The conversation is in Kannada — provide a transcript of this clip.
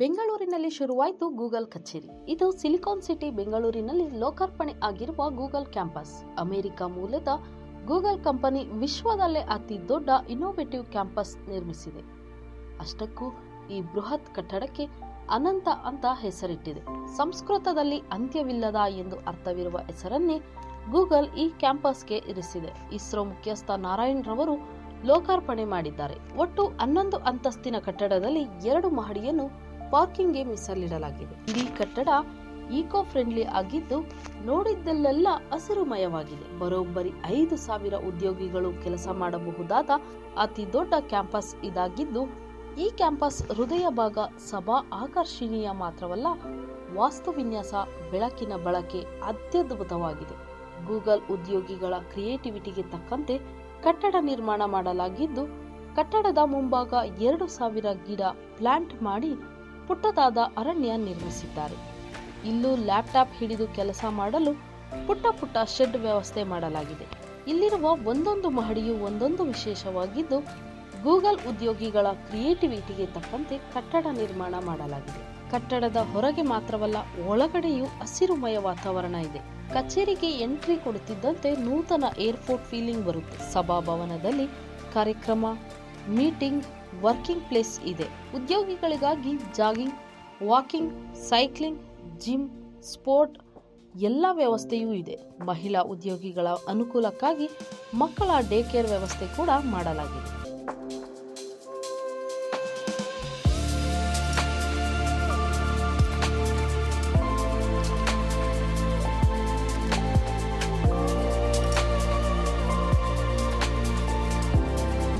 ಬೆಂಗಳೂರಿನಲ್ಲಿ ಶುರುವಾಯಿತು ಗೂಗಲ್ ಕಚೇರಿ. ಇದು ಸಿಲಿಕಾನ್ ಸಿಟಿ ಬೆಂಗಳೂರಿನಲ್ಲಿ ಲೋಕಾರ್ಪಣೆ ಆಗಿರುವ ಗೂಗಲ್ ಕ್ಯಾಂಪಸ್. ಅಮೆರಿಕ ಮೂಲದ ಗೂಗಲ್ ಕಂಪನಿ ವಿಶ್ವದಲ್ಲೇ ಅತಿ ದೊಡ್ಡ ಇನ್ನೋವೇಟಿವ್ ಕ್ಯಾಂಪಸ್ ನಿರ್ಮಿಸಿದೆ. ಅಷ್ಟಕ್ಕೂ ಈ ಬೃಹತ್ ಕಟ್ಟಡಕ್ಕೆ ಅನಂತ ಅಂತ ಹೆಸರಿಟ್ಟಿದೆ. ಸಂಸ್ಕೃತದಲ್ಲಿ ಅಂತ್ಯವಿಲ್ಲದ ಎಂದು ಅರ್ಥವಿರುವ ಹೆಸರನ್ನೇ ಗೂಗಲ್ ಈ ಕ್ಯಾಂಪಸ್ಗೆ ಇರಿಸಿದೆ. ಇಸ್ರೋ ಮುಖ್ಯಸ್ಥ ನಾರಾಯಣ್ ರವರು ಲೋಕಾರ್ಪಣೆ ಮಾಡಿದ್ದಾರೆ. ಒಟ್ಟು ಹನ್ನೊಂದು ಅಂತಸ್ತಿನ ಕಟ್ಟಡದಲ್ಲಿ ಎರಡು ಮಹಡಿಯನ್ನು ಪಾರ್ಕಿಂಗ್ಗೆ ಮೀಸಲಿಡಲಾಗಿದೆ. ಇಡೀ ಕಟ್ಟಡ ಈಕೋ ಫ್ರೆಂಡ್ಲಿ ಆಗಿದ್ದು ನೋಡಿದ್ದಲ್ಲೆಲ್ಲ ಹಸಿರುಮಯವಾಗಿದೆ. ಬರೋಬ್ಬರಿ ಐದು ಸಾವಿರ ಉದ್ಯೋಗಿಗಳು ಕೆಲಸ ಮಾಡಬಹುದಾದ ಅತಿ ದೊಡ್ಡ ಕ್ಯಾಂಪಸ್ ಇದಾಗಿದ್ದು, ಈ ಕ್ಯಾಂಪಸ್ ಹೃದಯ ಭಾಗ ಸಭಾ ಆಕರ್ಷಣೀಯ ಮಾತ್ರವಲ್ಲ, ವಾಸ್ತು ವಿನ್ಯಾಸ ಬೆಳಕಿನ ಬಳಕೆ ಅತ್ಯದ್ಭುತವಾಗಿದೆ. ಗೂಗಲ್ ಉದ್ಯೋಗಿಗಳ ಕ್ರಿಯೇಟಿವಿಟಿಗೆ ತಕ್ಕಂತೆ ಕಟ್ಟಡ ನಿರ್ಮಾಣ ಮಾಡಲಾಗಿದ್ದು, ಕಟ್ಟಡದ ಮುಂಭಾಗ ಎರಡು ಸಾವಿರ ಗಿಡ ಪ್ಲಾಂಟ್ ಮಾಡಿ ಪುಟ್ಟದಾದ ಅರಣ್ಯ ನಿರ್ಮಿಸಿದ್ದಾರೆ. ಇಲ್ಲೂ ಲ್ಯಾಪ್ಟಾಪ್ ಹಿಡಿದು ಕೆಲಸ ಮಾಡಲು ಪುಟ್ಟ ಪುಟ್ಟ ಶೆಡ್ ವ್ಯವಸ್ಥೆ ಮಾಡಲಾಗಿದೆ. ಇಲ್ಲಿರುವ ಒಂದೊಂದು ಮಹಡಿಯು ಒಂದೊಂದು ವಿಶೇಷವಾಗಿದ್ದು, ಗೂಗಲ್ ಉದ್ಯೋಗಿಗಳ ಕ್ರಿಯೇಟಿವಿಟಿಗೆ ತಕ್ಕಂತೆ ಕಟ್ಟಡ ನಿರ್ಮಾಣ ಮಾಡಲಾಗಿದೆ. ಕಟ್ಟಡದ ಹೊರಗೆ ಮಾತ್ರವಲ್ಲ, ಒಳಗಡೆಯೂ ಹಸಿರುಮಯ ವಾತಾವರಣ ಇದೆ. ಕಚೇರಿಗೆ ಎಂಟ್ರಿ ಕೊಡುತ್ತಿದ್ದಂತೆ ನೂತನ ಏರ್ಪೋರ್ಟ್ ಫೀಲಿಂಗ್ ಬರುತ್ತೆ. ಸಭಾಭವನದಲ್ಲಿ ಕಾರ್ಯಕ್ರಮ, ಮೀಟಿಂಗ್ ವರ್ಕಿಂಗ್ ಪ್ಲೇಸ್ ಇದೆ. ಉದ್ಯೋಗಿಗಳಿಗಾಗಿ jogging, walking, cycling, gym, sport ಎಲ್ಲ ವ್ಯವಸ್ಥೆಯೂ ಇದೆ. ಮಹಿಳಾ ಉದ್ಯೋಗಿಗಳ ಅನುಕೂಲಕ್ಕಾಗಿ ಮಕ್ಕಳ ಡೇ ಕೇರ್ ವ್ಯವಸ್ಥೆ ಕೂಡ ಮಾಡಲಾಗಿದೆ.